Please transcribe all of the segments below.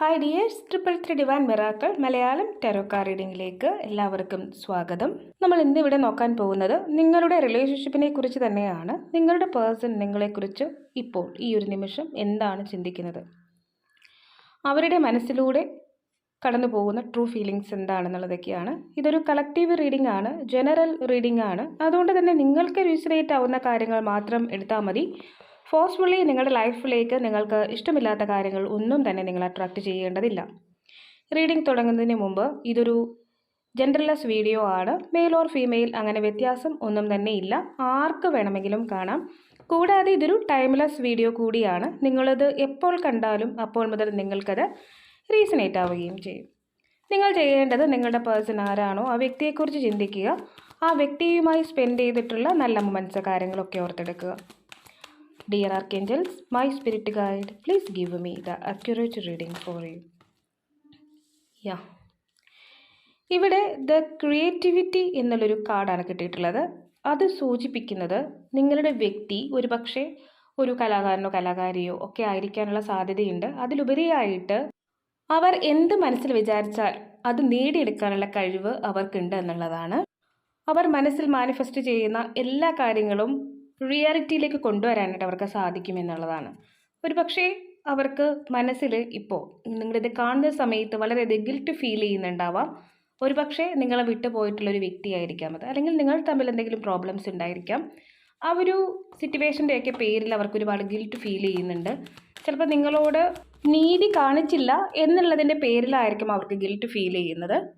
Hi dears triple three divine miracle Malayalam tarot card റീഡിംഗിലേക്ക് എല്ലാവർക്കും സ്വാഗതം. നമ്മൾ ഇന്ന് ഇവിടെ നോക്കാൻ പോകുന്നത് നിങ്ങളുടെ റിലേഷൻഷിപ്പിനെ കുറിച്ച് തന്നെയാണ്. നിങ്ങളുടെ പേഴ്സൺ നിങ്ങളെക്കുറിച്ച് ഇപ്പോൾ ഈ ഒരു നിമിഷം എന്താണ് ചിന്തിക്കുന്നത്? അവരുടെ മനസ്സിലൂടെ കടന്നു പോകുന്ന ട്രൂ ഫീലിങ്സ് എന്താണെന്നുള്ളതൊക്കെയാണ്. ഇതൊരു കളക്റ്റീവ് റീഡിംഗ് ആണ് ജനറൽ റീഡിംഗ് ആണ്. അതുകൊണ്ട് തന്നെ നിങ്ങൾക്ക് റീസണേറ്റ് ആവുന്ന കാര്യങ്ങൾ മാത്രം എടുത്താൽ മതി. ഫോഴ്സ്ഫുള്ളി നിങ്ങളുടെ ലൈഫിലേക്ക് നിങ്ങൾക്ക് ഇഷ്ടമില്ലാത്ത കാര്യങ്ങൾ ഒന്നും തന്നെ നിങ്ങൾ അട്രാക്റ്റ് ചെയ്യേണ്ടതില്ല. റീഡിംഗ് തുടങ്ങുന്നതിന് മുമ്പ് ഇതൊരു ജെൻഡർലെസ് വീഡിയോ ആണ്. മെയിൽ ഓർ ഫീമെയിൽ അങ്ങനെ വ്യത്യാസം ഒന്നും തന്നെ ഇല്ല. ആർക്ക് വേണമെങ്കിലും കാണാം. കൂടാതെ ഇതൊരു ടൈംലെസ് വീഡിയോ കൂടിയാണ്. നിങ്ങളത് എപ്പോൾ കണ്ടാലും അപ്പോൾ മുതൽ നിങ്ങൾക്കത് റീസണേറ്റ് ആവുകയും ചെയ്യും. നിങ്ങൾ ചെയ്യേണ്ടത് നിങ്ങളുടെ പേഴ്സൺ ആരാണോ ആ വ്യക്തിയെക്കുറിച്ച് ചിന്തിക്കുക. ആ വ്യക്തിയുമായി സ്പെൻഡ് ചെയ്തിട്ടുള്ള നല്ല മൊമെന്റ്സ് കാര്യങ്ങളൊക്കെ ഓർത്തെടുക്കുക. Dear archangels my spirit guide please give me the accurate reading for you yeah ഇവിടെ ദ ക്രിയേറ്റിവിറ്റി എന്നുള്ളൊരു കാർഡാണ് കിട്ടിയിട്ടുള്ളത്. അത് സൂചിപ്പിക്കുന്നത് നിങ്ങളുടെ വ്യക്തി ഒരു പക്ഷേ ഒരു കലാകാരനോ കലാകാരിയോ ഒക്കെ ആയിരിക്കാനുള്ള സാധ്യതയുണ്ട്. അതിലുപരിയായിട്ട് അവർ എന്ത് മനസ്സിൽ വിചാരിച്ചാൽ അത് നേടിയെടുക്കാനുള്ള കഴിവ് അവർക്കുണ്ട് എന്നുള്ളതാണ്. അവർ മനസ്സിൽ മാനിഫെസ്റ്റ് ചെയ്യുന്ന എല്ലാ കാര്യങ്ങളും റിയാലിറ്റിയിലേക്ക് കൊണ്ടുവരാനായിട്ട് അവർക്ക് സാധിക്കുമെന്നുള്ളതാണ് ഒരു പക്ഷേ അവർക്ക് മനസ്സിൽ ഇപ്പോൾ നിങ്ങളിത് കാണുന്ന സമയത്ത് വളരെയധികം ഗിൽറ്റ് ഫീൽ ചെയ്യുന്നുണ്ടാവാം. ഒരു പക്ഷേ നിങ്ങളെ വിട്ടു പോയിട്ടുള്ള ഒരു വ്യക്തിയായിരിക്കാം അത്. അല്ലെങ്കിൽ നിങ്ങൾ തമ്മിൽ എന്തെങ്കിലും പ്രോബ്ലംസ് ഉണ്ടായിരിക്കാം. ആ ഒരു സിറ്റുവേഷന്റെയൊക്കെ പേരിൽ അവർക്ക് ഒരുപാട് ഗിൽറ്റ് ഫീൽ ചെയ്യുന്നുണ്ട്. ചിലപ്പോൾ നിങ്ങളോട് നീതി കാണിച്ചില്ല എന്നുള്ളതിന്റെ പേരിലായിരിക്കും അവർക്ക് ഗിൽറ്റ് ഫീൽ ചെയ്യുന്നത്.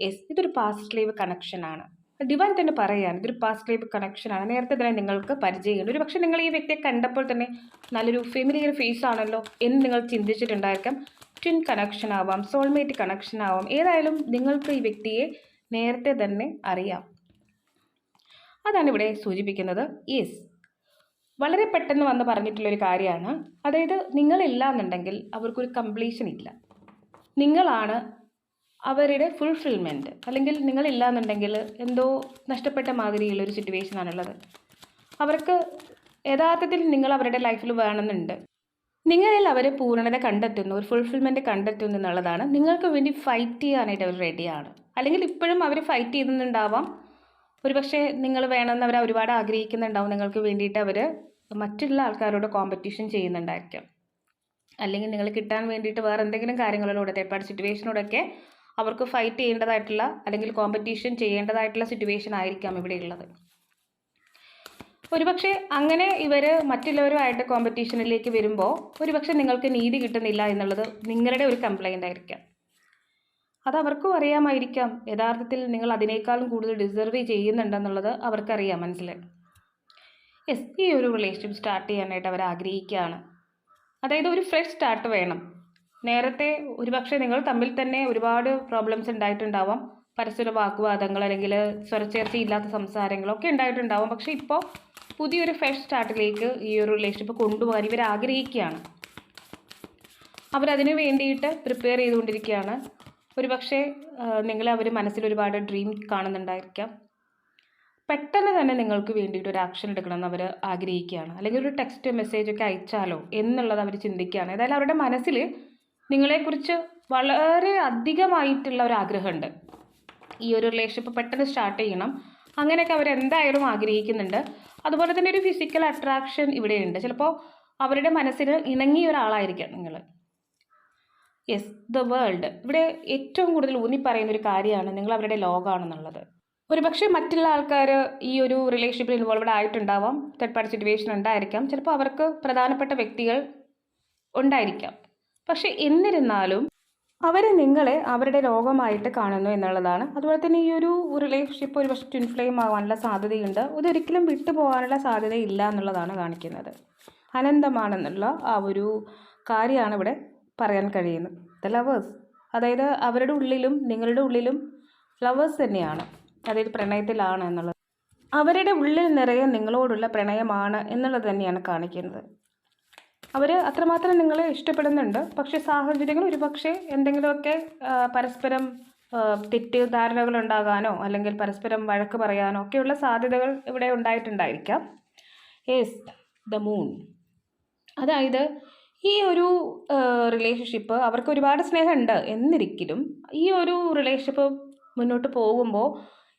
യെസ് ഇതൊരു പാസ്റ്റ് ലൈവ് കണക്ഷനാണ് ഡിവൈൻ തന്നെ പറയുകയാണ് ഇതൊരു പാസ്റ്റ് ലൈഫ് കണക്ഷനാണ് നേരത്തെ തന്നെ നിങ്ങൾക്ക് പരിചയമുണ്ട്. ഒരു പക്ഷേ നിങ്ങൾ ഈ വ്യക്തിയെ കണ്ടപ്പോൾ തന്നെ നല്ലൊരു ഫെമിലിയർ ഫേസ് ആണല്ലോ എന്ന് നിങ്ങൾ ചിന്തിച്ചിട്ടുണ്ടായിരിക്കാം. ട്വിൻ കണക്ഷൻ ആവാം സോൾമേറ്റ് കണക്ഷൻ ആവാം. ഏതായാലും നിങ്ങൾക്ക് ഈ വ്യക്തിയെ നേരത്തെ തന്നെ അറിയാം. അതാണ് ഇവിടെ സൂചിപ്പിക്കുന്നത്. യെസ് വളരെ പെട്ടെന്ന് വന്ന് പറഞ്ഞിട്ടുള്ളൊരു കാര്യമാണ്. അതായത് നിങ്ങളില്ല എന്നുണ്ടെങ്കിൽ അവർക്കൊരു കംപ്ലീഷൻ ഇല്ല. നിങ്ങളാണ് അവരുടെ ഫുൾഫിൽമെന്റ് അല്ലെങ്കിൽ നിങ്ങളില്ല എന്നുണ്ടെങ്കിൽ എന്തോ നഷ്ടപ്പെട്ട മാതിരിയുള്ളൊരു സിറ്റുവേഷനാണുള്ളത് അവർക്ക് യഥാർത്ഥത്തിൽ നിങ്ങൾ അവരുടെ ലൈഫിൽ വേണമെന്നുണ്ട്. നിങ്ങളിൽ അവർ പൂർണത കണ്ടെത്തുന്നു ഒരു ഫുൾഫിൽമെന്റ് കണ്ടെത്തുന്നു എന്നുള്ളതാണ്. നിങ്ങൾക്ക് വേണ്ടി ഫൈറ്റ് ചെയ്യാനായിട്ട് അവർ റെഡിയാണ് അല്ലെങ്കിൽ ഇപ്പോഴും അവർ ഫൈറ്റ് ചെയ്യുന്നുണ്ടാവാം. ഒരുപക്ഷെ നിങ്ങൾ വേണമെന്ന് അവർ ഒരുപാട് ആഗ്രഹിക്കുന്നുണ്ടാവും. നിങ്ങൾക്ക് വേണ്ടിയിട്ട് അവർ മറ്റുള്ള ആൾക്കാരോട് കോമ്പറ്റീഷൻ ചെയ്യുന്നുണ്ടായിരിക്കാം. അല്ലെങ്കിൽ നിങ്ങൾ കിട്ടാൻ വേണ്ടിയിട്ട് വേറെ എന്തെങ്കിലും കാര്യങ്ങളിലൂടെ പാർട്ടി സിറ്റുവേഷനോടൊക്കെ അവർക്ക് ഫൈറ്റ് ചെയ്യേണ്ടതായിട്ടുള്ള അല്ലെങ്കിൽ കോമ്പറ്റീഷൻ ചെയ്യേണ്ടതായിട്ടുള്ള സിറ്റുവേഷൻ ആയിരിക്കാം ഇവിടെ ഉള്ളത്. ഒരുപക്ഷെ അങ്ങനെ ഇവർ മറ്റുള്ളവരുമായിട്ട് കോമ്പറ്റീഷനിലേക്ക് വരുമ്പോൾ ഒരുപക്ഷെ നിങ്ങൾക്ക് നീതി കിട്ടുന്നില്ല എന്നുള്ളത് നിങ്ങളുടെ ഒരു കംപ്ലൈന്റ് ആയിരിക്കാം. അത് അവർക്കും അറിയാമായിരിക്കാം. യഥാർത്ഥത്തിൽ നിങ്ങൾ അതിനേക്കാളും കൂടുതൽ ഡിസർവ് ചെയ്യുന്നുണ്ടെന്നുള്ളത് അവർക്കറിയാം മനസ്സിലായി? എസ് ഈ ഒരു റിലേഷൻഷിപ്പ് സ്റ്റാർട്ട് ചെയ്യാനായിട്ട് അവർ ആഗ്രഹിക്കുകയാണ്. അതായത് ഒരു ഫ്രഷ് സ്റ്റാർട്ട് വേണം. നേരത്തെ ഒരുപക്ഷെ നിങ്ങൾ തമ്മിൽ തന്നെ ഒരുപാട് പ്രോബ്ലംസ് ഉണ്ടായിട്ടുണ്ടാവാം. പരസ്പര വാക്കുവാദങ്ങൾ അല്ലെങ്കിൽ സ്വരച്ചേർച്ചയില്ലാത്ത സംസാരങ്ങളൊക്കെ ഉണ്ടായിട്ടുണ്ടാവും. പക്ഷേ ഇപ്പോൾ പുതിയൊരു ഫ്രഷ് സ്റ്റാർട്ടിലേക്ക് ഈ ഒരു റിലേഷൻഷിപ്പ് കൊണ്ടുപോകാൻ ഇവർ ആഗ്രഹിക്കുകയാണ്. അവരതിനു വേണ്ടിയിട്ട് പ്രിപ്പയർ ചെയ്തുകൊണ്ടിരിക്കുകയാണ്. ഒരുപക്ഷെ നിങ്ങളെ അവർ മനസ്സിൽ ഒരുപാട് ഡ്രീം കാണുന്നുണ്ടായിരിക്കാം. പെട്ടെന്ന് തന്നെ നിങ്ങൾക്ക് വേണ്ടിയിട്ട് ഒരു ആക്ഷൻ എടുക്കണമെന്ന് അവർ ആഗ്രഹിക്കുകയാണ്. അല്ലെങ്കിൽ ഒരു ടെക്സ്റ്റ് മെസ്സേജ് ഒക്കെ അയച്ചാലോ എന്നുള്ളത് അവർ ചിന്തിക്കുകയാണ്. ഏതായാലും അവരുടെ മനസ്സിൽ നിങ്ങളെക്കുറിച്ച് വളരെ അധികമായിട്ടുള്ള ഒരു ആഗ്രഹമുണ്ട്. ഈ ഒരു റിലേഷൻഷിപ്പ് പെട്ടെന്ന് സ്റ്റാർട്ട് ചെയ്യണം. അങ്ങനെയൊക്കെ അവർ എന്തായാലും ആഗ്രഹിക്കുന്നുണ്ട്. അതുപോലെ തന്നെ ഒരു ഫിസിക്കൽ അട്രാക്ഷൻ ഇവിടെയുണ്ട്. ചിലപ്പോൾ അവരുടെ മനസ്സിന് ഇണങ്ങിയ ഒരാളായിരിക്കാം നിങ്ങൾ യെസ് ദ വേൾഡ് ഇവിടെ ഏറ്റവും കൂടുതൽ ഊന്നി പറയുന്ന ഒരു കാര്യമാണ് നിങ്ങൾ അവരുടെ ലോകമാണെന്നുള്ളത്. ഒരു പക്ഷേ മറ്റുള്ള ആൾക്കാർ ഈ ഒരു റിലേഷൻഷിപ്പിൽ ഇൻവോൾവഡ് ആയിട്ടുണ്ടാവാം. തേർഡ് പാർട്ടി സിറ്റുവേഷൻ ഉണ്ടായിരിക്കാം. ചിലപ്പോൾ അവർക്ക് പ്രധാനപ്പെട്ട വ്യക്തികൾ ഉണ്ടായിരിക്കാം. പക്ഷേ എന്നിരുന്നാലും അവർ നിങ്ങളെ അവരുടെ ലോകമായിട്ട് കാണുന്നു എന്നുള്ളതാണ്. അതുപോലെ തന്നെ ഈ ഒരു റിലേഷൻഷിപ്പ് ഒരു പക്ഷേ ട്വിൻ ഫ്ലെയിം ആവാനുള്ള സാധ്യതയുണ്ട്. ഇതൊരിക്കലും വിട്ടുപോകാനുള്ള സാധ്യതയില്ല എന്നുള്ളതാണ് കാണിക്കുന്നത്. അനന്തമാണെന്നുള്ള ആ ഒരു കാര്യമാണ് ഇവിടെ പറയാൻ കഴിയുന്നത്. ദ ലവേഴ്സ് അതായത് അവരുടെ ഉള്ളിലും നിങ്ങളുടെ ഉള്ളിലും ലവേഴ്സ് തന്നെയാണ്. അതായത് പ്രണയത്തിലാണ് എന്നുള്ളത്. അവരുടെ ഉള്ളിൽ നിറയെ നിങ്ങളോടുള്ള പ്രണയമാണ് എന്നുള്ളത് തന്നെയാണ് കാണിക്കുന്നത്. അവർ അത്രമാത്രം നിങ്ങളെ ഇഷ്ടപ്പെടുന്നുണ്ട്. പക്ഷേ സാഹചര്യങ്ങൾ ഒരുപക്ഷെ എന്തെങ്കിലുമൊക്കെ പരസ്പരം തെറ്റ് ധാരണകൾ ഉണ്ടാകാനോ അല്ലെങ്കിൽ പരസ്പരം വഴക്ക് പറയാനോ ഒക്കെയുള്ള സാധ്യതകൾ ഇവിടെ ഉണ്ടായിട്ടുണ്ടായിരിക്കാം. യെസ് ദ മൂൺ അതായത് ഈ ഒരു റിലേഷൻഷിപ്പ് അവർക്ക് ഒരുപാട് സ്നേഹമുണ്ട്. എന്നിരിക്കലും ഈ ഒരു റിലേഷൻഷിപ്പ് മുന്നോട്ട് പോകുമ്പോൾ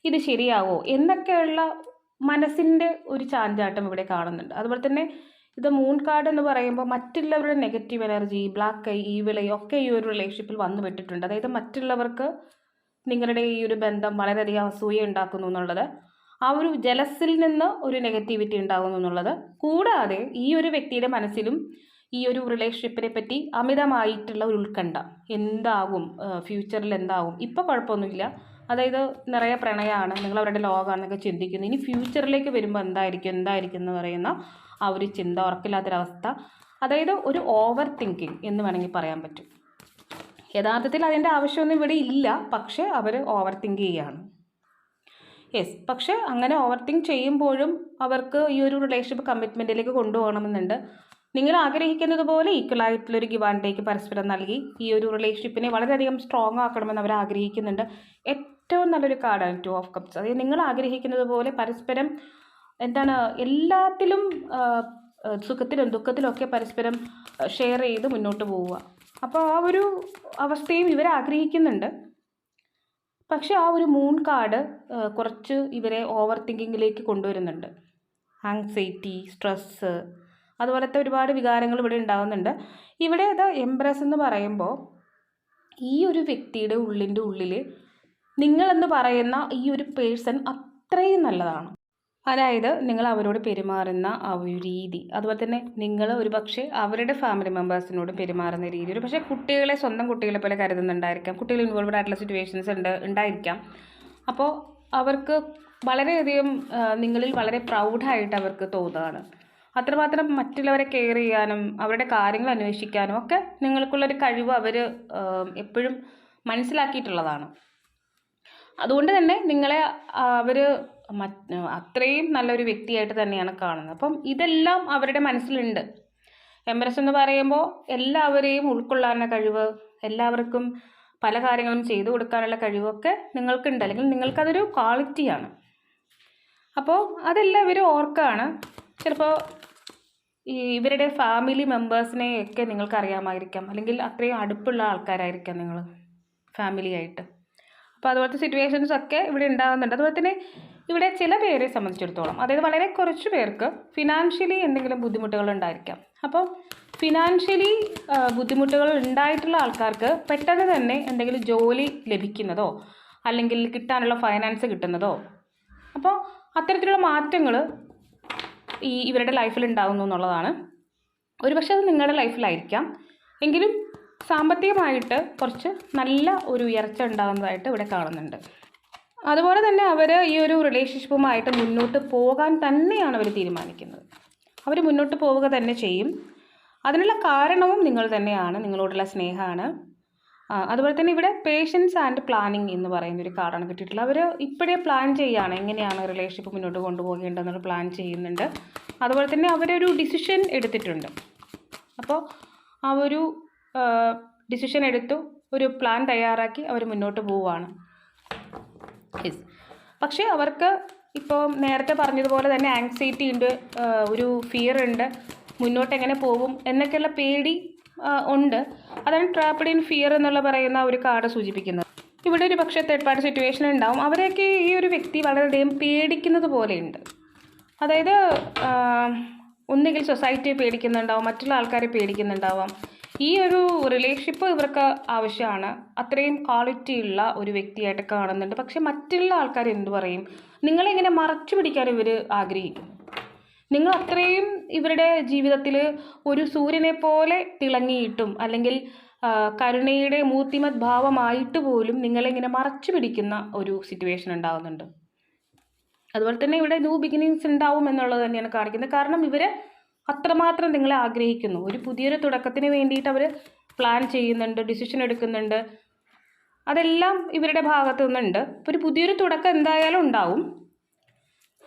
ഇത് ശരിയാവോ എന്നൊക്കെയുള്ള മനസ്സിന്റെ ഒരു ചാഞ്ചാട്ടം ഇവിടെ കാണുന്നുണ്ട്. അതുപോലെ തന്നെ ഇത് മൂൺ കാർഡ് എന്ന് പറയുമ്പോൾ മറ്റുള്ളവരുടെ negative energy black eye evil eye ഒക്കെ ഈ ഒരു റിലേഷൻഷിപ്പിൽ വന്നു പെട്ടിട്ടുണ്ട്. അതായത് മറ്റുള്ളവർക്ക് നിങ്ങളുടെ ഈ ഒരു ബന്ധം വളരെയധികം അസൂയ ഉണ്ടാക്കുന്നു എന്നുള്ളത് ആ ഒരു ജലസിൽ നിന്ന് ഒരു നെഗറ്റിവിറ്റി ഉണ്ടാകുന്നു എന്നുള്ളത് കൂടാതെ ഈ ഒരു വ്യക്തിയുടെ മനസ്സിലും ഈ ഒരു റിലേഷൻഷിപ്പിനെ പറ്റി അമിതമായിട്ടുള്ള ഒരു ഉത്കണ്ഠ എന്താകും ഫ്യൂച്ചറിൽ എന്താകും? ഇപ്പോൾ കുഴപ്പമൊന്നുമില്ല. അതായത് നിറയെ പ്രണയമാണ് നിങ്ങൾ അവരുടെ ലോകമാണെന്നൊക്കെ ചിന്തിക്കുന്നു. ഇനി ഫ്യൂച്ചറിലേക്ക് വരുമ്പോൾ എന്തായിരിക്കും എന്തായിരിക്കും എന്ന് പറയുന്ന ആ ഒരു ചിന്ത ഉറക്കില്ലാത്തൊരവസ്ഥ. അതായത് ഒരു ഓവർ തിങ്കിങ് എന്ന് വേണമെങ്കിൽ പറയാൻ പറ്റും. യഥാർത്ഥത്തിൽ അതിന്റെ ആവശ്യമൊന്നും ഇവിടെ ഇല്ല പക്ഷേ അവർ ഓവർ തിങ്ക് ചെയ്യുകയാണ്. യെസ് പക്ഷേ അങ്ങനെ ഓവർ തിങ്ക് ചെയ്യുമ്പോഴും അവർക്ക് ഈ ഒരു റിലേഷൻഷിപ്പ് കമ്മിറ്റ്മെന്റിലേക്ക് കൊണ്ടുപോകണമെന്നുണ്ട്. നിങ്ങൾ ആഗ്രഹിക്കുന്നത് പോലെ ഈക്വൽ ആയിട്ടുള്ളൊരു ഗിവ് ആൻഡ് ടേക്ക് പരസ്പരം നൽകി ഈ ഒരു റിലേഷൻഷിപ്പിനെ വളരെയധികം സ്ട്രോങ് ആക്കണമെന്ന് അവർ ആഗ്രഹിക്കുന്നുണ്ട്. ഏറ്റവും നല്ലൊരു കാർഡാണ് ടു ഓഫ് കപ്സ് അതായത് നിങ്ങൾ ആഗ്രഹിക്കുന്നത് പോലെ പരസ്പരം എന്താണ് എല്ലാത്തിലും സുഖത്തിലും ദുഃഖത്തിലും ഒക്കെ പരസ്പരം ഷെയർ ചെയ്ത് മുന്നോട്ട് പോവുക. അപ്പോൾ ആ ഒരു അവസ്ഥയും ഇവർ ആഗ്രഹിക്കുന്നുണ്ട്. പക്ഷെ ആ ഒരു മൂൺ കാർഡ് കുറച്ച് ഇവരെ ഓവർ തിങ്കിങ്ങിലേക്ക് കൊണ്ടുവരുന്നുണ്ട്. ആങ്സൈറ്റി സ്ട്രെസ്സ് അതുപോലത്തെ ഒരുപാട് വികാരങ്ങൾ ഇവിടെ ഉണ്ടാകുന്നുണ്ട് ഇവിടെ അത് എംബ്രസ് എന്ന് പറയുമ്പോൾ ഈ ഒരു വ്യക്തിയുടെ ഉള്ളിന്റെ ഉള്ളിൽ നിങ്ങളെന്ന് പറയുന്ന ഈ ഒരു പേഴ്സൺ അത്രയും നല്ലതാണ്. അതായത് നിങ്ങൾ അവരോട് പെരുമാറുന്ന ആ ഒരു രീതി. അതുപോലെ തന്നെ നിങ്ങൾ ഒരു പക്ഷേ അവരുടെ ഫാമിലി മെമ്പേഴ്സിനോട് പെരുമാറുന്ന രീതി. ഒരു പക്ഷേ കുട്ടികളെ സ്വന്തം കുട്ടികളെ പോലെ കരുതുന്നുണ്ടായിരിക്കാം. കുട്ടികൾ ഇൻവോൾവ്ഡ് ആയിട്ടുള്ള സിറ്റുവേഷൻസ് ഉണ്ട് ഉണ്ടായിരിക്കാം. അപ്പോൾ അവർക്ക് വളരെയധികം നിങ്ങളിൽ വളരെ പ്രൗഡായിട്ട് അവർക്ക് തോന്നുകയാണ്. അത്രമാത്രം മറ്റുള്ളവരെ കെയർ ചെയ്യാനും അവരുടെ കാര്യങ്ങൾ അന്വേഷിക്കാനും ഒക്കെ നിങ്ങൾക്കുള്ളൊരു കഴിവ് അവർ എപ്പോഴും മനസ്സിലാക്കിയിട്ടുള്ളതാണ്. അതുകൊണ്ട് തന്നെ നിങ്ങളെ അവർ അത്രയും നല്ലൊരു വ്യക്തിയായിട്ട് തന്നെയാണ് കാണുന്നത്. അപ്പം ഇതെല്ലാം അവരുടെ മനസ്സിലുണ്ട്. എംബ്രസ് എന്ന് പറയുമ്പോൾ എല്ലാവരെയും ഉൾക്കൊള്ളാനുള്ള കഴിവ് എല്ലാവർക്കും പല കാര്യങ്ങളും ചെയ്തു കൊടുക്കാനുള്ള കഴിവൊക്കെ നിങ്ങൾക്കുണ്ട്. അല്ലെങ്കിൽ നിങ്ങൾക്കതൊരു ക്വാളിറ്റിയാണ്. അപ്പോൾ അതെല്ലാം ഇവർ ഓർക്കാണ്. ചിലപ്പോൾ ഈ ഇവരുടെ ഫാമിലി മെമ്പേഴ്സിനെ ഒക്കെ നിങ്ങൾക്ക് അറിയാമായിരിക്കാം അല്ലെങ്കിൽ അത്രയും അടുപ്പുള്ള ആൾക്കാരായിരിക്കാം നിങ്ങൾ ഫാമിലിയായിട്ട്. അപ്പോൾ അതുപോലത്തെ സിറ്റുവേഷൻസ് ഒക്കെ ഇവിടെ ഉണ്ടാകുന്നുണ്ട്. അതുപോലെ തന്നെ ഇവിടെ ചില പേരെ സംബന്ധിച്ചിടത്തോളം അതായത് വളരെ കുറച്ച് പേർക്ക് ഫിനാൻഷ്യലി എന്തെങ്കിലും ബുദ്ധിമുട്ടുകൾ ഉണ്ടായിരിക്കാം അപ്പോൾ ഫിനാൻഷ്യലി ബുദ്ധിമുട്ടുകൾ ഉണ്ടായിട്ടുള്ള ആൾക്കാർക്ക് പെട്ടെന്ന് തന്നെ എന്തെങ്കിലും ജോലി ലഭിക്കുന്നതോ അല്ലെങ്കിൽ കിട്ടാനുള്ള ഫൈനാൻസ് കിട്ടുന്നതോ അപ്പോൾ അത്തരത്തിലുള്ള മാറ്റങ്ങൾ ഈ ഇവരുടെ ലൈഫിൽ ഉണ്ടാകുന്നു എന്നുള്ളതാണ്. ഒരുപക്ഷെ അത് നിങ്ങളുടെ ലൈഫിലായിരിക്കാം എങ്കിലും സാമ്പത്തികമായിട്ട് കുറച്ച് നല്ല ഒരു ഉയർച്ച ഉണ്ടാകുന്നതായിട്ട് ഇവിടെ കാണുന്നുണ്ട്. അതുപോലെ തന്നെ അവർ ഈ ഒരു റിലേഷൻഷിപ്പുമായിട്ട് മുന്നോട്ട് പോകാൻ തന്നെയാണ് അവർ തീരുമാനിക്കുന്നത്. അവർ മുന്നോട്ട് പോവുക തന്നെ ചെയ്യും. അതിനുള്ള കാരണവും നിങ്ങൾ തന്നെയാണ് നിങ്ങളോടുള്ള സ്നേഹമാണ്. അതുപോലെ തന്നെ ഇവിടെ പേഷ്യൻസ് ആൻഡ് പ്ലാനിങ് എന്ന് പറയുന്ന ഒരു കാർഡാണ് കിട്ടിയിട്ടുള്ളത്. അവർ ഇപ്പോഴേ പ്ലാൻ ചെയ്യുകയാണ് എങ്ങനെയാണ് റിലേഷൻഷിപ്പ് മുന്നോട്ട് കൊണ്ടുപോകേണ്ടതെന്നുള്ള പ്ലാൻ ചെയ്യുന്നുണ്ട്. അതുപോലെ തന്നെ അവരൊരു ഡിസിഷൻ എടുത്തിട്ടുണ്ട്. അപ്പോൾ ആ ഒരു ഡിസിഷൻ എടുത്തു ഒരു പ്ലാൻ തയ്യാറാക്കി അവർ മുന്നോട്ട് പോവുകയാണ്. യെസ് പക്ഷേ അവർക്ക് ഇപ്പോൾ നേരത്തെ പറഞ്ഞതുപോലെ തന്നെ ആങ്സൈറ്റി ഉണ്ട് ഒരു ഫിയർ ഉണ്ട് മുന്നോട്ട് എങ്ങനെ പോകും എന്നൊക്കെയുള്ള പേടി ഉണ്ട്. അതാണ് ട്രാപ്പിഡ് ഇൻ ഫിയർ എന്നുള്ള പറയുന്ന ഒരു കാർഡ് സൂചിപ്പിക്കുന്നത്. ഇവിടെ ഒരു പക്ഷേ തേർഡ് പാർട്ടി സിറ്റുവേഷൻ ഉണ്ടാവും. അവരെയൊക്കെ ഈ ഒരു വ്യക്തി വളരെയധികം പേടിക്കുന്നത് പോലെയുണ്ട് അതായത് ഒന്നുകിൽ സൊസൈറ്റിയെ പേടിക്കുന്നുണ്ടാവും മറ്റുള്ള ആൾക്കാരെ പേടിക്കുന്നുണ്ടാവാം. ഈ ഒരു റിലേഷൻഷിപ്പ് ഇവർക്ക് ആവശ്യമാണ്. അത്രയും ക്വാളിറ്റി ഉള്ള ഒരു വ്യക്തിയായിട്ട് കാണുന്നുണ്ട്. പക്ഷെ മറ്റുള്ള ആൾക്കാർ എന്തു പറയും? നിങ്ങളെങ്ങനെ മറച്ചു പിടിക്കാൻ ഇവർ ആഗ്രഹിക്കുന്നു നിങ്ങൾ അത്രയും ഇവരുടെ ജീവിതത്തിൽ ഒരു സൂര്യനെ പോലെ തിളങ്ങിയിട്ടും അല്ലെങ്കിൽ കരുണയുടെ മൂർത്തിമത് ഭാവമായിട്ട് പോലും നിങ്ങളിങ്ങനെ മറച്ചു പിടിക്കുന്ന ഒരു സിറ്റുവേഷൻ ഉണ്ടാകുന്നുണ്ട് അതുപോലെ തന്നെ ഇവിടെ ന്യൂ ബിഗിനിങ്സ് ഉണ്ടാവും എന്നുള്ളത് തന്നെയാണ് കാണിക്കുന്നത്. കാരണം ഇവർ അത്രമാത്രം നിങ്ങളെ ആഗ്രഹിക്കുന്നു. ഒരു പുതിയൊരു തുടക്കത്തിന് വേണ്ടിയിട്ട് അവർ പ്ലാൻ ചെയ്യുന്നുണ്ട് ഡിസിഷൻ എടുക്കുന്നുണ്ട്. അതെല്ലാം ഇവരുടെ ഭാഗത്തു നിന്നുണ്ട്. ഒരു പുതിയൊരു തുടക്കം എന്തായാലും ഉണ്ടാവും.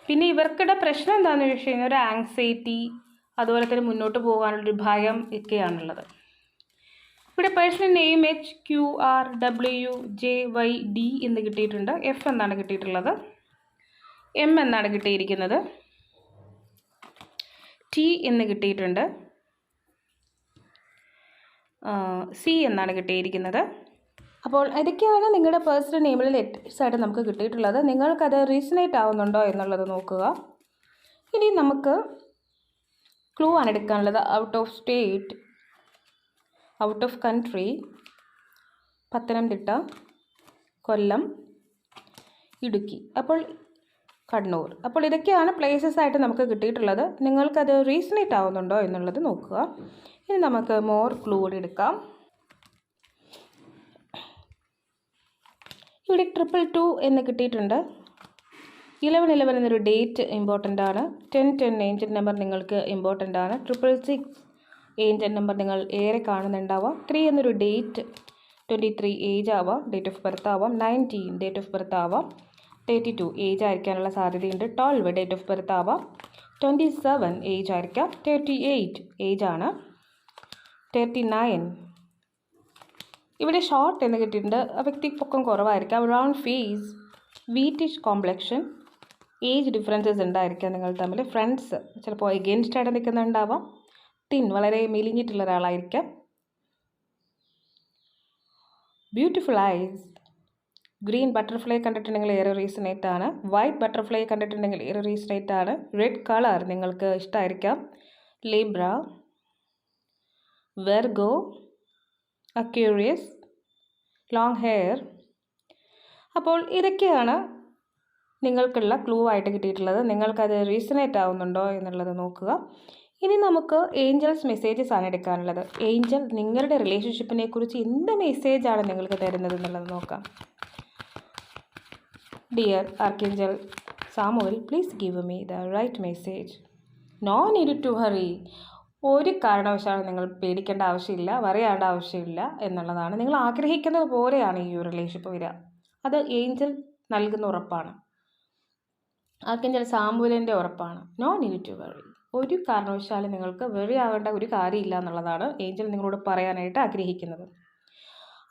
പിന്നെ ഇവർക്കിടെ പ്രശ്നം എന്താണെന്ന് ചോദിച്ചു കഴിഞ്ഞാൽ ഒരു ആങ്സൈറ്റി അതുപോലെ തന്നെ മുന്നോട്ട് പോകാനുള്ളൊരു ഭയം ഒക്കെയാണുള്ളത്. ഇവിടെ personal name H Q R W J Y D എന്ന് കിട്ടിയിട്ടുണ്ട്. എഫ് എന്നാണ് കിട്ടിയിട്ടുള്ളത്. എം എന്നാണ് കിട്ടിയിരിക്കുന്നത്. ടി എന്ന് കിട്ടിയിട്ടുണ്ട്. സി എന്നാണ് കിട്ടിയിരിക്കുന്നത്. അപ്പോൾ ഇതൊക്കെയാണ് നിങ്ങളുടെ പേഴ്സണൽ നെയിമിൽ ലെറ്റേഴ്സ് ആയിട്ട് നമുക്ക് കിട്ടിയിട്ടുള്ളത്. നിങ്ങൾക്കത് റീസണേറ്റ് ആവുന്നുണ്ടോ എന്നുള്ളത് നോക്കുക. ഇനി നമുക്ക് ക്ലൂ ആണ് എടുക്കാനുള്ളത്. Out of state out of country Pathanamthitta Kollam Idukki. അപ്പോൾ കണ്ണൂർ. അപ്പോൾ ഇതൊക്കെയാണ് പ്ലേസസ് ആയിട്ട് നമുക്ക് കിട്ടിയിട്ടുള്ളത്. നിങ്ങൾക്കത് റീസണേറ്റ് ആവുന്നുണ്ടോ എന്നുള്ളത് നോക്കുക. ഇനി നമുക്ക് മോർ ക്ലൂഡ് എടുക്കാം. ഇവിടെ ട്രിപ്പിൾ ടു എന്ന് കിട്ടിയിട്ടുണ്ട്. ഇലവൻ ഇലവൻ എന്നൊരു ഡേറ്റ് ഇമ്പോർട്ടന്റ് ആണ്. ടെൻ ടെൻ ഏഞ്ചൽ നമ്പർ നിങ്ങൾക്ക് ഇമ്പോർട്ടന്റ് ആണ്. ട്രിപ്പിൾ സിക്സ് ഏഞ്ചൽ നമ്പർ നിങ്ങൾ ഏറെ കാണുന്നുണ്ടാവാം. ത്രീ എന്നൊരു ഡേറ്റ് ട്വന്റി ത്രീ ഏജ് ആവാം. ഡേറ്റ് ഓഫ് ബർത്ത് ആവാം. നയന്റീൻ ഡേറ്റ് ഓഫ് ബർത്ത് ആവാം. തേർട്ടി ടു ഏജ് ആയിരിക്കാനുള്ള സാധ്യതയുണ്ട്. ട്വൽവ് ഡേറ്റ് ഓഫ് ബർത്ത് ആവാം. ട്വന്റി സെവൻ ഏജ് ആയിരിക്കാം. തേർട്ടി എയ്റ്റ് ഏജ് ആണ്. തേർട്ടി നയൻ ഇവിടെ ഷോർട്ട് എന്ന് കിട്ടിയിട്ടുണ്ട്. വ്യക്തി പൊക്കം കുറവായിരിക്കാം. Round face wheatish complexion age differences ഉണ്ടായിരിക്കാം നിങ്ങൾ തമ്മിൽ. ഫ്രണ്ട്സ് ചിലപ്പോൾ എഗെയിൻസ്റ്റ് ആയിട്ട് നിൽക്കുന്നുണ്ടാവാം. തിൻ വളരെ മെലിഞ്ഞിട്ടുള്ള ഒരാളായിരിക്കാം. ബ്യൂട്ടിഫുൾ ഐസ് ഗ്രീൻ ബട്ടർഫ്ലൈ കണ്ടിട്ടുണ്ടെങ്കിൽ ഏറെ റീസണേറ്റ് ആണ്. വൈറ്റ് ബട്ടർഫ്ലൈ കണ്ടിട്ടുണ്ടെങ്കിൽ ഏറെ റീസണേറ്റ് ആണ്. റെഡ് കളർ നിങ്ങൾക്ക് ഇഷ്ടമായിരിക്കാം Libra Virgo Aquarius long hair അപ്പോൾ ഇതൊക്കെയാണ് നിങ്ങൾക്കുള്ള ക്ലൂ ആയിട്ട് കിട്ടിയിട്ടുള്ളത്. നിങ്ങൾക്കത് റീസണേറ്റ് ആവുന്നുണ്ടോ എന്നുള്ളത് നോക്കുക. ഇനി നമുക്ക് ഏഞ്ചൽസ് മെസ്സേജസ് ആണ് എടുക്കാനുള്ളത്. ഏഞ്ചൽ നിങ്ങളുടെ റിലേഷൻഷിപ്പിനെ കുറിച്ച് എന്ത് മെസ്സേജാണ് നിങ്ങൾക്ക് തരുന്നത് എന്നുള്ളത് നോക്കാം. Dear archangel Samuel please give me the right message no need to hurry ഒരു കാരണവശാലും നിങ്ങൾ പേടിക്കേണ്ട ആവശ്യമില്ല വരയേണ്ട ആവശ്യമില്ല എന്നുള്ളതാണ്. നിങ്ങൾ ആഗ്രഹിക്കുന്നത് പോലെയാണ് ഈ റിലേഷൻഷിപ്പ് വരിക. അത് ഏഞ്ചൽ നൽകുന്ന ഉറപ്പാണ്. ആർക്കേഞ്ചൽ സാമുവലിന്റെ ഉറപ്പാണ്. നോ നീഡ് ടു വറി ഒരു കാരണവശാലും നിങ്ങൾക്ക് വെറി ഒരു കാര്യമില്ല എന്നുള്ളതാണ് ഏഞ്ചൽ നിങ്ങളോട് പറയാനായിട്ട് ആഗ്രഹിക്കുന്നത്.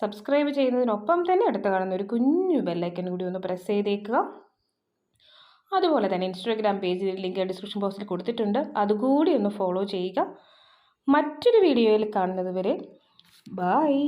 സബ്സ്ക്രൈബ് ചെയ്യുന്നതിനൊപ്പം തന്നെ അടുത്ത് കാണുന്ന ഒരു കുഞ്ഞു ബെല്ലൈക്കൻ കൂടി ഒന്ന് പ്രസ് ചെയ്തേക്കുക. അതുപോലെ തന്നെ ഇൻസ്റ്റാഗ്രാം പേജിൽ ലിങ്ക് ഡിസ്ക്രിപ്ഷൻ ബോക്സിൽ കൊടുത്തിട്ടുണ്ട്. അതുകൂടി ഒന്ന് ഫോളോ ചെയ്യുക. മറ്റൊരു വീഡിയോയിൽ കാണുന്നതുവരെ ബായ്